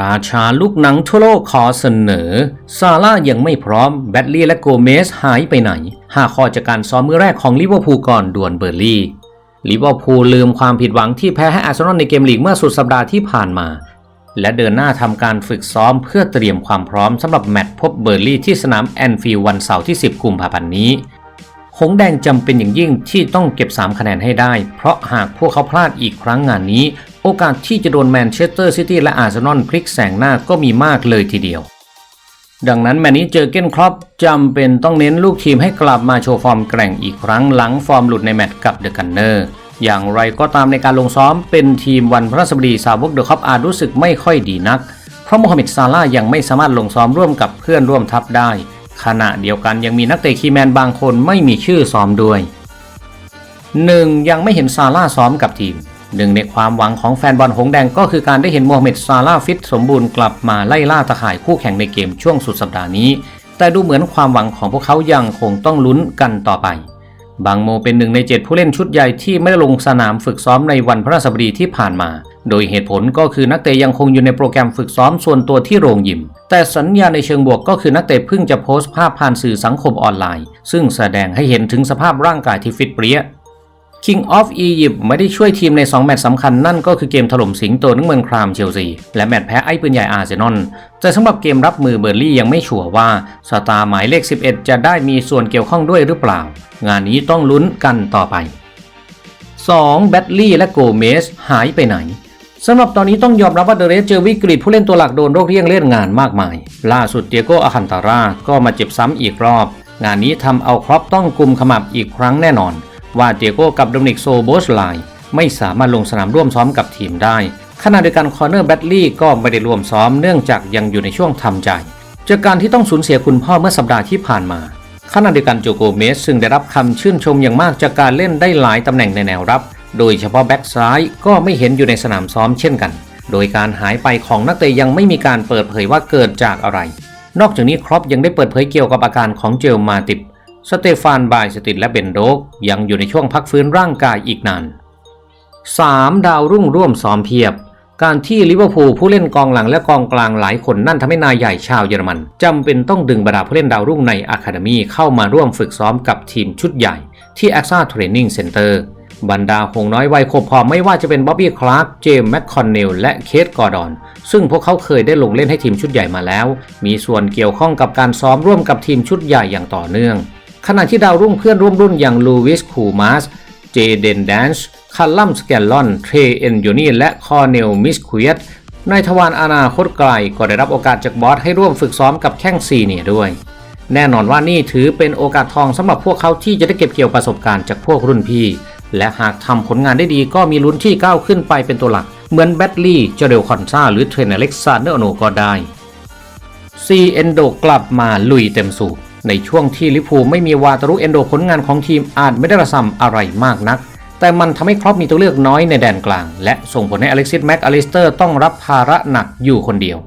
ราชาลูกหนังทั่วโลกขอเสนอ ซาร่ายังไม่พร้อม แบตลีและโกเมสหายไปไหนหาข้อจากการซ้อมมือแรกของลิเวอร์พูลก่อนดวลเบอร์ลี่ลิเวอร์พูลลืมความผิดหวังที่แพ้ให้อาร์เซนอลในเกมลีกเมื่อสุดสัปดาห์ที่ผ่านมา และเดินหน้าทำการฝึกซ้อมเพื่อเตรียมความพร้อมสำหรับแมตช์พบเบอร์ลี่ที่สนามแอนฟิลด์วันเสาร์ที่ 10 กุมภาพันธ์นี้หงแดงจำเป็นอย่างยิ่งที่ต้องเก็บ 3 คะแนนให้ได้ เพราะหากพวกเขาพลาดอีกครั้งงานนี้ โอกาสที่จะโดนแมนเชสเตอร์ซิตี้และอาร์เซนอลพลิกแสงหน้าก็มีมากเลยทีเดียว ดังนั้นแมนนี้เจอเก้นครอปจำเป็นต้องเน้นลูกทีมให้กลับมาโชว์ฟอร์มแกร่งอีกครั้งหลังฟอร์มหลุดในแมตช์กับเดอะกันเนอร์อย่างไรก็ตามในการลงซ้อมเป็นทีมวันพระสบดีสาวกเดอะคัพอาจรู้สึกไม่ค่อยดีนัก เพราะโมฮัมเหม็ดซาลาห์ยังไม่สามารถลงซ้อมร่วมกับเพื่อนร่วมทัพได้ ขณะเดียวกันยังมีนักเตะคีแมนบางคนไม่มีชื่อซ้อมด้วย 1. ยังไม่เห็นซาร่าห์ซ้อมกับทีม หนึ่งในความหวังของแฟนบอลหงแดงก็คือการได้เห็นโมฮัมเหม็ดซาราฟิตสมบูรณ์กลับมาไล่ล่าตะข่ายคู่แข่งในเกมช่วงสุดสัปดาห์นี้ แต่ดูเหมือนความหวังของพวกเขายังคงต้องลุ้นกันต่อไป บางโมเป็นหนึ่งในเจ็ดผู้เล่นชุดใหญ่ที่ไม่ได้ลงสนามฝึกซ้อมในวันพระสบดีที่ผ่านมา โดยเหตุผลก็คือนักเตะยังคงอยู่ในโปรแกรมฝึกซ้อมส่วนตัวที่โรงยิม แต่สัญญาในเชิงบวกก็คือนักเตะเพิ่งจะโพสต์ภาพผ่านสื่อสังคมออนไลน์ ซึ่งแสดงให้เห็นถึงสภาพร่างกายที่ฟิตเปรี้ย King of Egypt ไม่ได้ช่วยทีมใน 2 แมตช์สำคัญนั่นก็คือเกมถล่มสิงโตนึกเมืองครามเชลซี และแมตช์แพ้ไอ้ปืนใหญ่อาร์เซนอลแต่สำหรับเกมรับมือเบอร์ลี่ยังไม่ชัวร์ว่าสตาร์หมายเลข 11 จะได้มีส่วนเกี่ยวข้องด้วยหรือเปล่า งานนี้ต้องลุ้นกันต่อไป 2. แบตลี่และโกเมสหายไปไหนสำหรับตอนนี้ต้องยอมรับว่าเดเรสเจอวิกฤตผู้เล่นตัวหลักโดนโรคเลี่ยงเล่นงานมากมาย ล่าสุดเตียโกอาคันตาราก็มาเจ็บซ้ำอีกรอบ งานนี้ทำเอาครอปต้องกลุมขมับอีกครั้งแน่นอน ว่าเตียโก้กับโดมินิกโซโบสไลไม่สามารถลงสนามร่วมซ้อมกับทีมได้ขณะเดียวกันคอร์เนอร์แบตลี่ก็ไม่ได้ร่วมซ้อมเนื่องจากยังอยู่ในช่วงทำใจ จากการที่ต้องสูญเสียคุณพ่อเมื่อสัปดาห์ที่ผ่านมาขณะเดียวกันโจโกเมสซึ่งได้รับคำชื่นชมอย่างมากจากการเล่นได้หลายตำแหน่งในแนวรับ โดยเฉพาะแบ็กซ้ายก็ไม่เห็นอยู่ในสนามซ้อมเช่นกัน โดยการหายไปของนักเตะยังไม่มีการเปิดเผยว่าเกิดจากอะไร นอกจากนี้ครอปยังได้เปิดเผยเกี่ยวกับอาการของเจลมาติบ สเตฟานบายสติดและเบนโดกยังอยู่ในช่วงพักฟื้นร่างกายอีกนาน 3. ดาวรุ่งร่วมซ้อมเพียบ การที่ลิเวอร์พูลผู้เล่นกองหลังและกองกลางหลายคนนั่นทำให้นายใหญ่ชาวเยอรมันจำเป็นต้องดึงบรรดาผู้เล่นดาวรุ่งในอะคาเดมีเข้ามาร่วมฝึกซ้อมกับทีมชุดใหญ่ที่ AXA Training Center บรรดาหงน้อยวัยขบพอไม่ว่าจะเป็นบ๊อบบี้คลาร์กเจมส์แมคคอนเนลและเคทกอร์ดอน ซึ่งพวกเขาเคยได้ลงเล่นให้ทีมชุดใหญ่มาแล้ว มีส่วนเกี่ยวข้องกับการซ้อมร่วมกับทีมชุดใหญ่อย่างต่อเนื่อง ขณะที่ดาวรุ่งเพื่อนร่วมรุ่นอย่างลูวิสคูมาส เจเดนแดนช์คาลัมสแกลลอน เทรเอนยูนีและคอเนลมิสควีตในทวารอนาคตไกลก็ได้รับโอกาสจากบอสให้ร่วมฝึกซ้อมกับแข้งซีเนียด้วย แน่นอนว่านี่ถือเป็นโอกาสทองสำหรับพวกเขาที่จะได้เก็บเกี่ยวประสบการณ์จากพวกรุ่นพี่ และหากทำผลงานได้ดีก็มีลุ้นที่ก้าวขึ้นไปเป็นตัวหลัก เหมือนแบตลี่เจเดลคอนซาหรือเทรนอเล็กซานเดอร์โนก็ได้ซีเอนโดกลับมาลุยเต็มสูบ ในช่วงที่ลิพูไม่มีวาตารุเอนโดผลงานของทีมอาจไม่ได้ระซำอะไรมากนัก แต่มันทำให้ครอปมีตัวเลือกน้อยในแดนกลาง และส่งผลให้อเล็กซิสแม็กอลิสเตอร์ต้องรับภาระหนักอยู่คนเดียว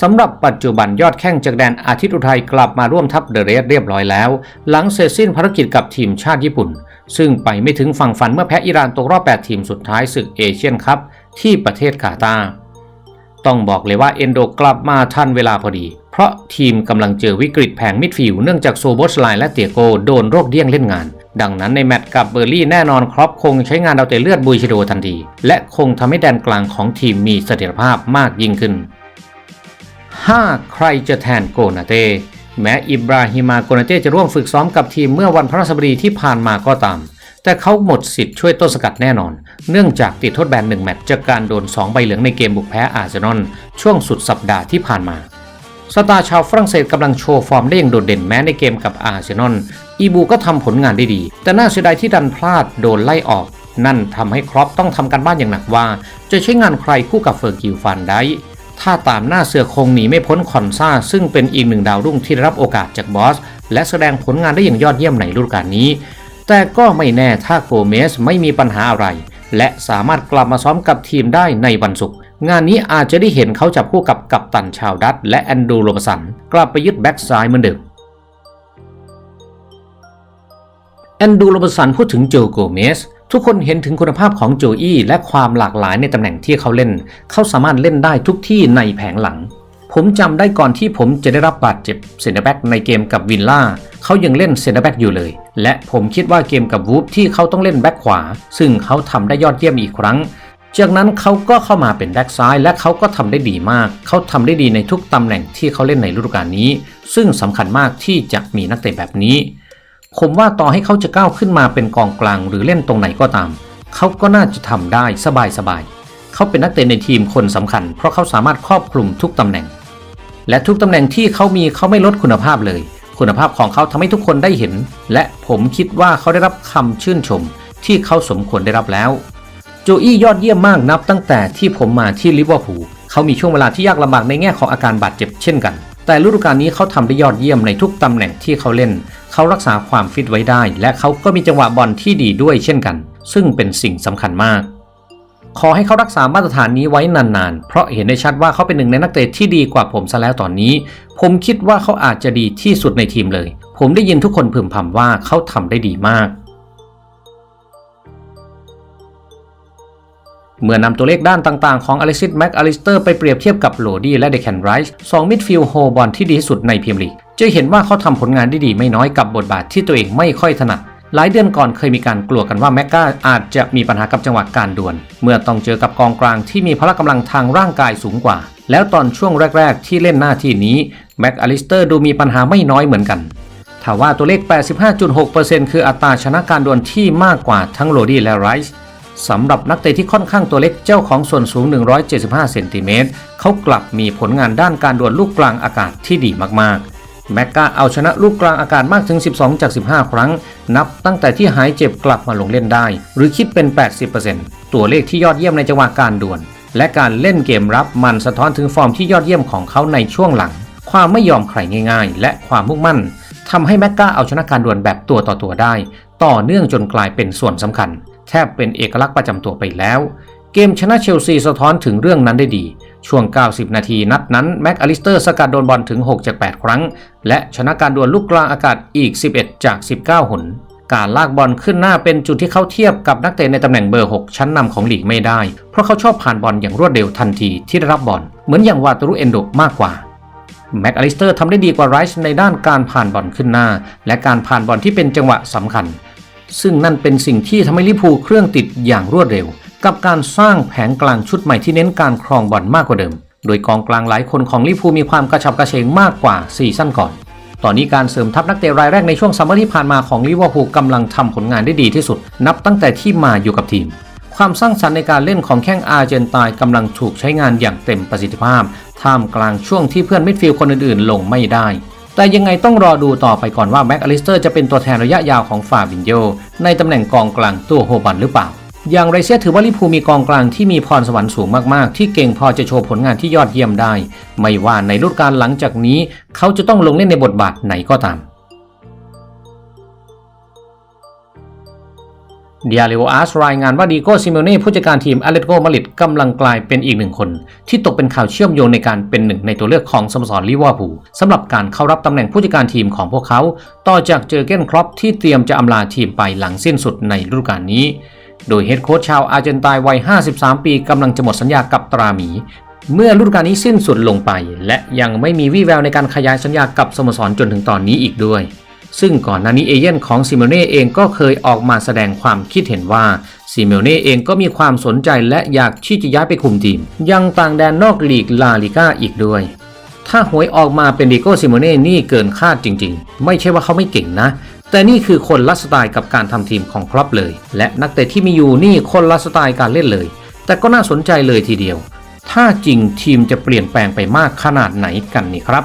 สำหรับปัจจุบันยอดแข้งจากแดนอาทิตย์อุทัยกลับมาร่วมทัพเดอะเรสเรียบร้อยแล้ว หลังเสร็จสิ้นภารกิจกับทีมชาติญี่ปุ่น ซึ่งไปไม่ถึงฝั่งฝันเมื่อแพ้อิหร่านตกรอบ 8 ทีมสุดท้ายศึกเอเชียนคัพที่ประเทศกาตาร์ต้องบอกเลยว่าเอนโดกลับมาทันเวลาพอดี ราะทีมกำลังเจอวิกฤตแผงมิดฟิลด์เนื่องจากโซโบสไลน์และเตียโกโดนโรคเดี้ยงเล่นงาน ดังนั้นในแมตช์กับเบอร์ลี่แน่นอนครอปคงใช้งานดาวเตะเลือดบุยชิโดทันที และคงทำให้แดนกลางของทีมมีเสถียรภาพมากยิ่งขึ้น 5. ใครจะแทนโกนาเต้แม้อิบราฮิมาโกนาเต้จะร่วมฝึกซ้อมกับทีมเมื่อวันพฤหัสบดีที่ผ่านมาก็ตาม แต่เขาหมดสิทธิ์ช่วยต้นสกัดแน่นอน เนื่องจากติดโทษแบนหนึ่งแมตช์จากการโดน 2 ใบเหลืองในเกมบุกแพ้อาร์เซนอลช่วงสุดสัปดาห์ที่ผ่านมา สตาร์ชาวฝรั่งเศสกำลังโชว์ฟอร์มได้อย่างโดดเด่นแม้ในเกมกับอาร์เซนอลอีบูก็ทำผลงานได้ดี แต่น่าเสียดายที่ดันพลาดโดนไล่ออก นั่นทำให้ครอปต้องทำการบ้านอย่างหนักว่า จะใช้งานใครคู่กับเฟอร์กิลฟันได้ถ้าตามหน้าเสือคงหนีไม่พ้นคอนซาซึ่งเป็นอีกหนึ่งดาวรุ่งที่ได้รับโอกาสจากบอส และแสดงผลงานได้อย่างยอดเยี่ยมในฤดูกาลนี้ แต่ก็ไม่แน่ถ้าโกเมสไม่มีปัญหาอะไร และสามารถกลับมาซ้อมกับทีมได้ในวันศุกร์ งานนี้อาจจะได้เห็นเขาจับคู่กับกัปตันชาวดัตและแอนดูโรบสัน กลับไปยึดแบ็กซ้ายเหมือนเดิมแอนดูโรบสันพูดถึงโจโกเมสทุกคนเห็นถึงคุณภาพของโจอี้และความหลากหลายในตำแหน่งที่เขาเล่น เขาสามารถเล่นได้ทุกที่ในแผงหลัง ผมจำได้ก่อนที่ผมจะได้รับบาดเจ็บเซนเตอร์แบ็กในเกมกับวินล่า เขายังเล่นเซนเตอร์แบ็กอยู่เลย และผมคิดว่าเกมกับวูฟที่เขาต้องเล่นแบ็กขวา ซึ่งเขาทำได้ยอดเยี่ยมอีกครั้ง จากนั้นเขาก็เข้ามาเป็นแบ็กซ้ายและเขาก็ทำได้ดีมาก เขาทำได้ดีในทุกตำแหน่งที่เขาเล่นในฤดูกาลนี้ ซึ่งสำคัญมากที่จะมีนักเตะแบบนี้ ผมว่าต่อให้เขาจะก้าวขึ้นมาเป็นกองกลางหรือเล่นตรงไหนก็ตาม เขาก็น่าจะทำได้สบายๆ เขาเป็นนักเตะในทีมคนสำคัญ เพราะเขาสามารถครอบคลุมทุกตำแหน่ง และทุกตำแหน่งที่เขามีเขาไม่ลดคุณภาพเลย คุณภาพของเขาทำให้ทุกคนได้เห็น และผมคิดว่าเขาได้รับคำชื่นชม ที่เขาสมควรได้รับแล้ว โจอี้ยอดเยี่ยมมากนับตั้งแต่ที่ผมมาที่ลิเวอร์พูลเขามีช่วงเวลาที่ยากลำบากในแง่ของอาการบาดเจ็บเช่นกัน แต่ฤดูกาลนี้เขาทำได้ยอดเยี่ยมในทุกตำแหน่งที่เขาเล่น เขารักษาความฟิตไว้ได้ และเขาก็มีจังหวะบอลที่ดีด้วยเช่นกัน ซึ่งเป็นสิ่งสำคัญมาก ขอให้เขารักษามาตรฐานนี้ไว้นานๆ เพราะเห็นได้ชัดว่าเขาเป็นหนึ่งในนักเตะที่ดีกว่าผมซะแล้วตอนนี้ ผมคิดว่าเขาอาจจะดีที่สุดในทีมเลย ผมได้ยินทุกคนพึมพำว่าเขาทำได้ดีมาก เมื่อนำตัวเลขด้านต่างๆ ของอเล็กซิสแม็กอลิสเตอร์ไปเปรียบเทียบกับโหลดี้และเดคแคนไรส์สองมิดฟิลด์โฮบอลที่ดีที่สุดในพรีเมียร์ลีกจะเห็นว่าเขาทำผลงานได้ดีไม่น้อยกับบทบาทที่ตัวเองไม่ค่อยถนัดหลายเดือนก่อนเคยมีการกลัวกันว่าแม็กกาอาจจะมีปัญหากับจังหวะการดวล เมื่อต้องเจอกับกองกลางที่มีพละกำลังทางร่างกายสูงกว่า แล้วตอนช่วงแรก ๆ ที่เล่นหน้าที่นี้แม็กอลิสเตอร์ดูมีปัญหาไม่น้อยเหมือนกันถ้าว่าตัวเลข 85.6%คืออัตราชนะการดวลที่มากกว่าทั้งโรดี้และไรส์ สำหรับนักเตะที่ค่อนข้างตัวเล็กเจ้าของส่วนสูง 175 เซนติเมตรเขากลับมีผลงานด้านการดวลลูกกลางอากาศที่ดีมากๆแม็กกาเอาชนะลูกกลางอากาศมากถึง 12 จาก 15 ครั้ง นับตั้งแต่ที่หายเจ็บกลับมาลงเล่นได้ หรือคิดเป็น 80%ตัวเลขที่ยอดเยี่ยมในจังหวะการดวลและการเล่นเกมรับมันสะท้อนถึงฟอร์มที่ยอดเยี่ยมของเขาในช่วงหลัง ความไม่ยอมใครง่ายๆ และความมุ่งมั่นทำให้แม็กกาเอาชนะการดวลแบบตัวต่อตัวได้ ต่อเนื่องจนกลายเป็นส่วนสำคัญ แทบเป็นเอกลักษณ์ประจำตัวไปแล้ว เกมชนะเชลซีสะท้อนถึงเรื่องนั้นได้ดี ช่วง 90 นาทีนัดนั้นแม็กอลิสเตอร์สกัดโดนบอลถึง 6 จาก 8 ครั้ง และชนะการดวลลูกกลางอากาศอีก 11 จาก 19 หน การลากบอลขึ้นหน้าเป็นจุดที่เขาเทียบกับนักเตะในตำแหน่งเบอร์ 6 ชั้นนำของลีกไม่ได้ เพราะเขาชอบผ่านบอลอย่างรวดเร็วทันทีที่ได้รับบอลเหมือนอย่างวาตารุเอนโดมากกว่าแม็กอลิสเตอร์ทำได้ดีกว่าไรส์ในด้านการผ่านบอลขึ้นหน้า และการผ่านบอลที่เป็นจังหวะสำคัญ ซึ่งนั่นเป็นสิ่งที่ทำให้ลิพูเครื่องติดอย่างรวดเร็ว กับการสร้างแผงกลางชุดใหม่ที่เน้นการครองบอลมากกว่าเดิม โดยกองกลางหลายคนของลิพูมีความกระฉับกระเฉงมากกว่าซีซั่นก่อน ตอนนี้การเสริมทัพนักเตะรายแรกในช่วงซัมเมอร์ที่ผ่านมาของลิเวอร์พูลกำลังทำผลงานได้ดีที่สุด นับตั้งแต่ที่มาอยู่กับทีมความสร้างสรรค์ในการเล่นของแข้งอาร์เจนตายกำลังถูกใช้งานอย่างเต็มประสิทธิภาพ ท่ามกลางช่วงที่เพื่อนมิดฟิลด์คนอื่นๆ ลงไม่ได้ แต่ยังไงต้องรอดูต่อไปก่อนว่าแม็กอลิสเตอร์จะเป็นตัวแทนระยะยาวของฟาบินโยในตำแหน่งกองกลางตัวโฮบันหรือเปล่า อย่างไรเสียถือว่าลิภูมีกองกลางที่มีพรสวรรค์สูงมากๆ ที่เก่งพอจะโชว์ผลงานที่ยอดเยี่ยมได้ ไม่ว่าในฤดูกาลหลังจากนี้ เขาจะต้องลงเล่นในบทบาทไหนก็ตาม เดียริโออาร์สรายงานว่าดีโกซิเมโน่ผู้จัดการทีมอเลติโกมาริดกำลังกลายเป็นอีกหนึ่งคน ที่ตกเป็นข่าวเชื่อมโยงในการเป็นหนึ่งในตัวเลือกของสโมสรลิเวอร์พูลสำหรับการเข้ารับตำแหน่งผู้จัดการทีมของพวกเขา ต่อจากเจอเกนครอปที่เตรียมจะอำลาทีมไปหลังสิ้นสุดในฤดูกาลนี้ โดยเฮดโค้ชชาวอาร์เจนตายวัย 53 ปีกำลังจะหมดสัญญากับตราหมี เมื่อฤดูกาลนี้สิ้นสุดลงไป และยังไม่มีวี่แววในการขยายสัญญากับสโมสรจนถึงตอนนี้อีกด้วย ซึ่งก่อนหน้านี้เอเย่นของซิเมเน่เองก็เคยออกมาแสดงความคิดเห็นว่าซิเมเน่เองก็มีความสนใจและอยากที่จะย้ายไปคุมทีม ยังต่างแดนนอกลีกลาลิก้าอีกด้วย ถ้าหวยออกมาเป็นดิโก้ซิโมเน่นี่เกินคาดจริง ๆ ไม่ใช่ว่าเขาไม่เก่งนะ แต่นี่คือคนละสไตล์กับการทำทีมของครอปเลย และนักเตะที่มีอยู่นี่คนละสไตล์การเล่นเลย แต่ก็น่าสนใจเลยทีเดียว ถ้าจริงทีมจะเปลี่ยนแปลงไปมากขนาดไหนกันนี่ครับ